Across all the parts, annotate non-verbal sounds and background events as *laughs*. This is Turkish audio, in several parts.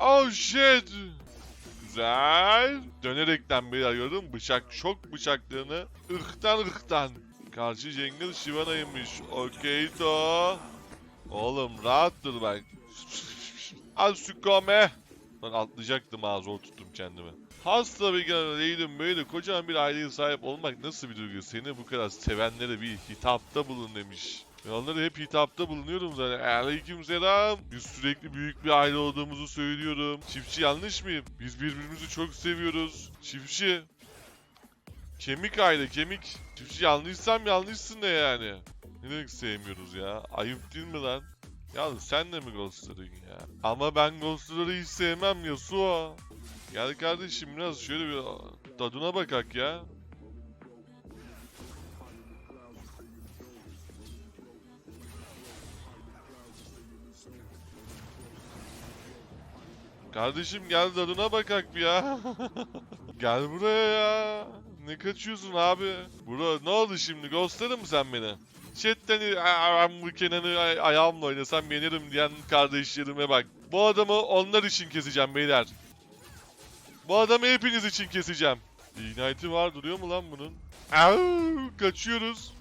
Oh shit. Güzel. Dönerekten bir arıyorum. Bıçak şok bıçaklığını ırktan ırktan. Karşı jungle Shivana'ymış. Okey to. Oğlum rahat dur bak. Al sükome. Lan atlayacaktım ha zor tuttum kendimi. Hasta bir geleydim böyle kocaman bir aileye sahip olmak nasıl bir duygu? Seni bu kadar sevenlere bir hitapta bulun demiş. Onlara hep hitapta bulunuyorum zaten. Aleyküm selam. Biz sürekli büyük bir aile olduğumuzu söylüyorum. Çiftçi yanlış mıyım? Biz birbirimizi çok seviyoruz. Çiftçi. Kemik aile kemik. Çiftçi yanlışsam yanlışsın da yani. Ne demek sevmiyoruz ya? Ayıp değil mi lan? Yalnız sen de mi ghostladın ya? Ama ben ghostları hiç sevmem Yasuo. Gel kardeşim biraz şöyle bir tadına bakak ya. Kardeşim gel tadına bakak bir ya. *laughs* gel buraya ya. Ne kaçıyorsun abi? Bro ne oldu şimdi? Ghostladın mı sen beni? Chatten "Aa, ben bu Kenan'ı ay- ayağımla oynasam yenirim diyen kardeşlerime bak. Bu adamı onlar için keseceğim beyler. Bu adamı hepiniz için keseceğim. Ignite'i var duruyor mu lan bunun? Au, kaçıyoruz.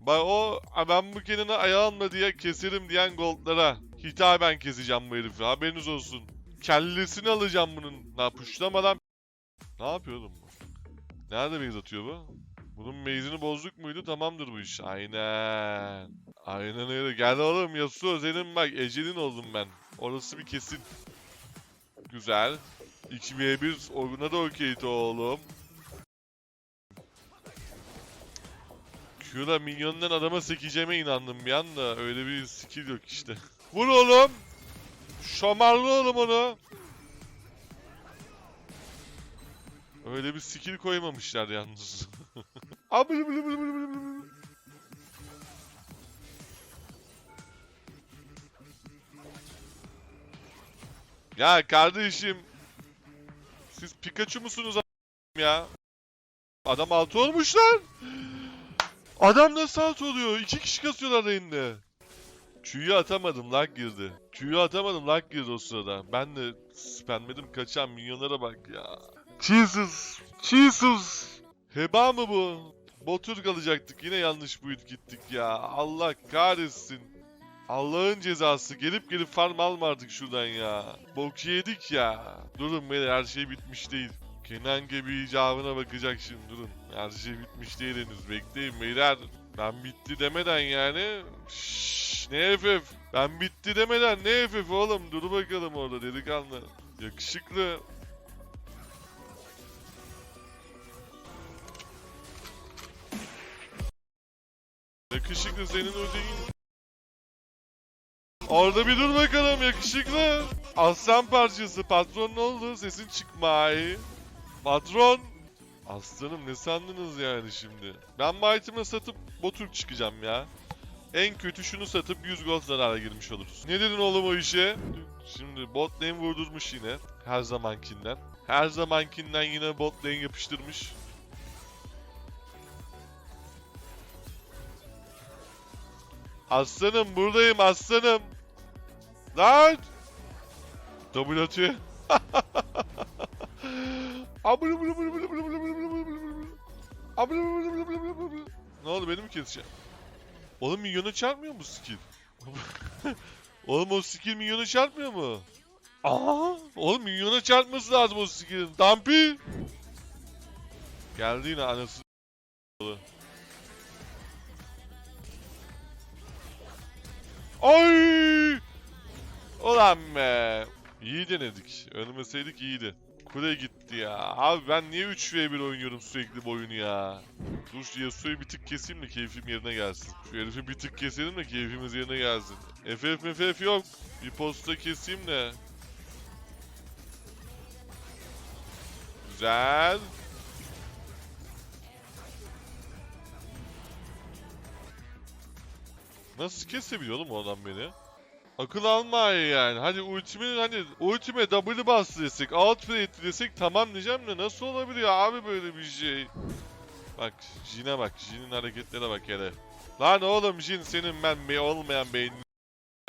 Bak o "Aa, ben bu Kenan'ı ayağımla diye keserim diyen goldlara hitaben keseceğim bu herifi haberiniz olsun. Kellesini alacağım bunun. Ne puşlamadan ne yapıyor oğlum bu? Nerede base atıyor bu? Bunun base'ini bozduk muydu? Tamamdır bu iş. Aynen. Aynen öyle. Gel oğlum Yasuo senin bak ecelin oldum ben. Orası bir kesin. Güzel. 2v1 oyuna da okeydi oğlum. Q'la minyondan adama sekeceğime inandım bir anda. Öyle bir skill yok işte. *laughs* Vur oğlum. Şamarlı oğlum onu. Öyle bir skill koymamışlar yalnız. *laughs* Ya kardeşim. Siz Pikachu musunuz ya? Adam altı olmuş lan. Adam nasıl altı oluyor? İki kişi kasıyorlar elinde. Q'yu atamadım lag girdi. Q'yu atamadım lag girdi o sırada. Ben de spamledim kaçan milyonlara bak ya. Jesus! Jesus! Heba mı bu? Botur kalacaktık yine yanlış build gittik ya. Allah kahretsin. Allah'ın cezası. Gelip gelip farm alma artık şuradan ya. Bok yedik ya. Durun beyler her şey bitmiş değil. Kenan gibi icabına bakacak şimdi durun. Her şey bitmiş değil henüz. Bekleyin beyler. Ben bitti demeden yani. Şşş, ne FF? Ben bitti demeden ne FF oğlum? Dur bakalım orada delikanlı. Yakışıklı. Yakışıklı senin o değil. Orada bir dur bakalım yakışıklı. Aslan parçası patron ne oldu? Sesin çıkmay. Patron. Aslanım ne sandınız yani şimdi? Ben item'ı satıp botur çıkacağım ya. En kötü şunu satıp 100 gold zarara girmiş oluruz. Ne dedin oğlum o işe? Şimdi bot lane vurdurmuş yine. Her zamankinden. Her zamankinden yine bot lane yapıştırmış. Aslanım buradayım aslanım. Lan! Double atıyor. Abla bla bla bla bla bla Ne oldu beni mi kesecek? Oğlum minyonu çarpmıyor mu skill? *laughs* Oğlum o skill minyonu çarpmıyor mu? Aa, oğlum minyona çarpması lazım o skill'in. Dampi! Geldi yine anası. Ay! Ulan be. İyi denedik. Ölmeseydik iyiydi. Kule gitti ya. Abi ben niye 3v1 oynuyorum sürekli bu oyunu ya? Dur Yasuo'yu bir tık keseyim de keyfim yerine gelsin. Şu herifi bir tık keselim de keyfimiz yerine gelsin. FF MFF yok. Bir posta keseyim de. Güzel. Nasıl kesebiliyor oğlum o adam beni? Akıl almayı yani. Hadi ultimi hani ultime W bastı desek, outplay etti desek tamam diyeceğim de nasıl olabiliyor abi böyle bir şey? Bak Jin'e bak. Jin'in hareketlere bak hele. Lan oğlum Jin senin ben be olmayan beynin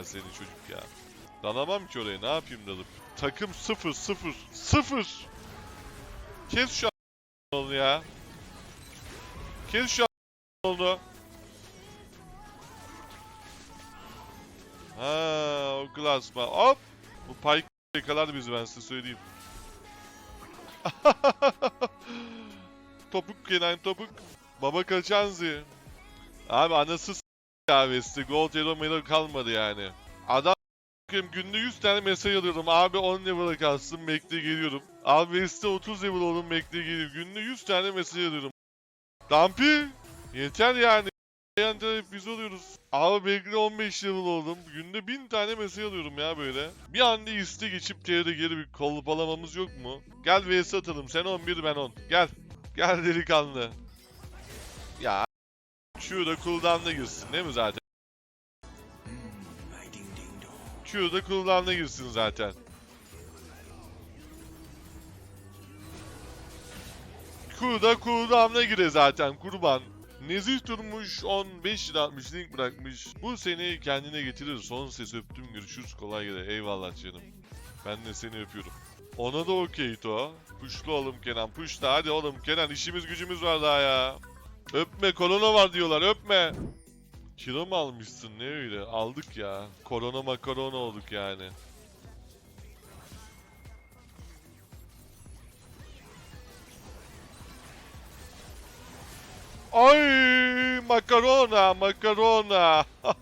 senin çocuk ya. Dalamam ki oraya ne yapayım dalıp. Takım 0 0 0. Kes şu an ya. Kes şu an Ha, o klasma. Hop. Bu Pike yakalar bizi ben size söyleyeyim. *laughs* topuk Kenan topuk. Baba Kaçanzi. Abi anası Vesti. Gold Hero Melo kalmadı yani. Adam günde 100 tane mesaj alıyorum. Abi 10 level'a kalsın bekle geliyorum. Abi Vesti 30 level olun bekle geliyorum. Günde 100 tane mesaj alıyorum. Dampi. Yeter yani. Hep biz oluyoruz. Abi bekle 15 level oldum. Günde 1000 tane mesaj alıyorum ya böyle. Bir anda iste geçip TR'de geri bir kolpalamamız yok mu? Gel vs atalım. Sen 11 ben 10. Gel. Gel delikanlı. Ya Q'da cooldown'a girsin değil mi zaten? Q'da cooldown'a girsin zaten. Q'da cooldown'a gire zaten kurban. Nezih durmuş 15 lira atmış link bırakmış. Bu seni kendine getirir. Son ses öptüm görüşürüz kolay gele. Eyvallah canım. Ben de seni öpüyorum. Ona da okey to. Puşlu oğlum Kenan puşla hadi oğlum Kenan işimiz gücümüz var daha ya. Öpme korona var diyorlar öpme. Kilo mu almışsın ne öyle? Aldık ya. Korona makarona olduk yani. Ay makarona makarona. *laughs*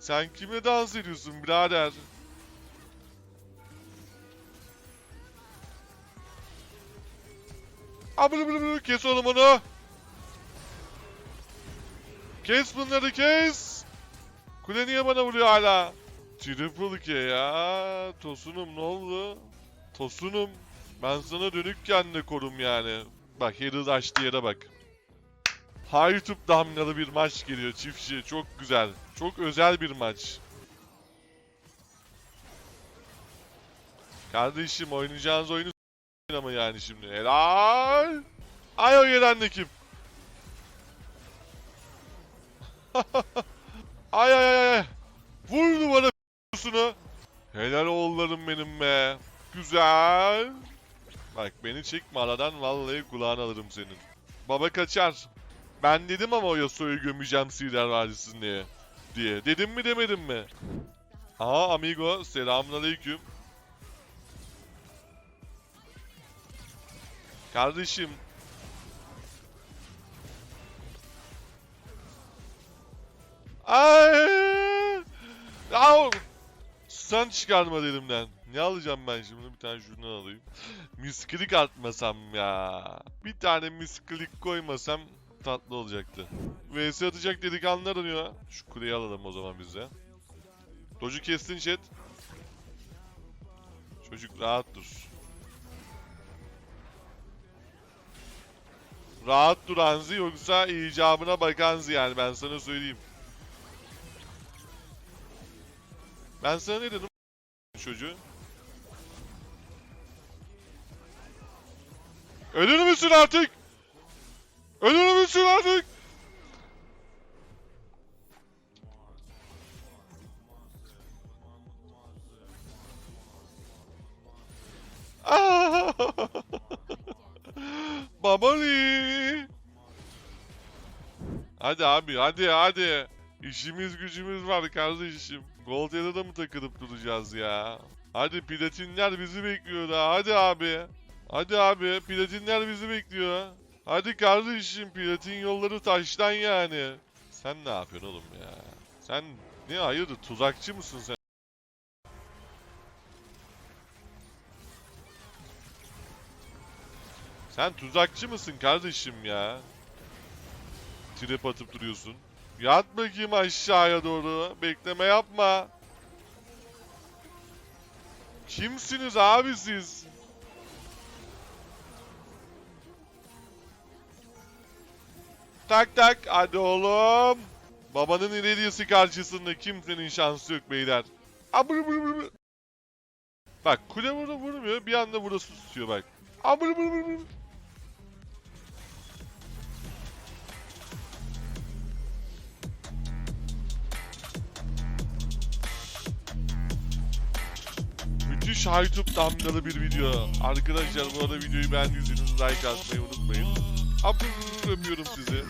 Sen kime dans ediyorsun birader? Bır kes oğlum onu. Kes bunları kes. Kule niye bana vuruyor hala? Triple K ya. Tosunum ne oldu? Tosunum. Ben sana dönükken de korum yani. Bak Herald açtığı yere bak. YouTube damgalı bir maç geliyor çiftçi. Çok güzel. Çok özel bir maç. Kardeşim oynayacağınız oyunu ama yani şimdi. Helal. Ay o gelen de kim? *laughs* ay ay ay ay. Vurdu bana s**sunu. Helal oğullarım benim be. Güzel. Bak beni çekme aradan vallahi kulağını alırım senin. Baba kaçar. Ben dedim ama o Yasuo'yu gömeceğim Sider Vadisi'ne diye. Dedim mi demedim mi? Aha amigo selamünaleyküm. Kardeşim. Ay! Au! Sen çıkarma elimden. Ne alacağım ben şimdi? Bir tane şundan alayım. misklik atmasam ya. Bir tane misklik koymasam tatlı olacaktı. VS atacak dedik anlar Şu kuleyi alalım o zaman biz de. Doju kestin chat. Çocuk rahat dur. Rahat dur Anzi yoksa icabına bak Anzi yani ben sana söyleyeyim. Ben sana ne dedim çocuğu? Ölür müsün artık? Ölür müsün artık? *laughs* Babali. Hadi abi hadi hadi. İşimiz gücümüz var kardeşim. Gold'ya da mı takılıp duracağız ya? Hadi platinler bizi bekliyor da hadi abi. Hadi abi platinler bizi bekliyor. Hadi kardeşim platin yolları taştan yani. Sen ne yapıyorsun oğlum ya? Sen ne hayırdır tuzakçı mısın sen? Sen tuzakçı mısın kardeşim ya? Trip atıp duruyorsun. Yat bakayım aşağıya doğru. Bekleme yapma. Kimsiniz abi siz? Tak tak hadi oğlum. Babanın ilerisi karşısında kimsenin şansı yok beyler. Abır bır bır. Bak kule burada vurmuyor bir anda burası tutuyor bak. Abır bır bır müthiş YouTube damgalı bir video. Arkadaşlar bu arada videoyu beğendiyseniz like atmayı unutmayın. Öpüyorum sizi.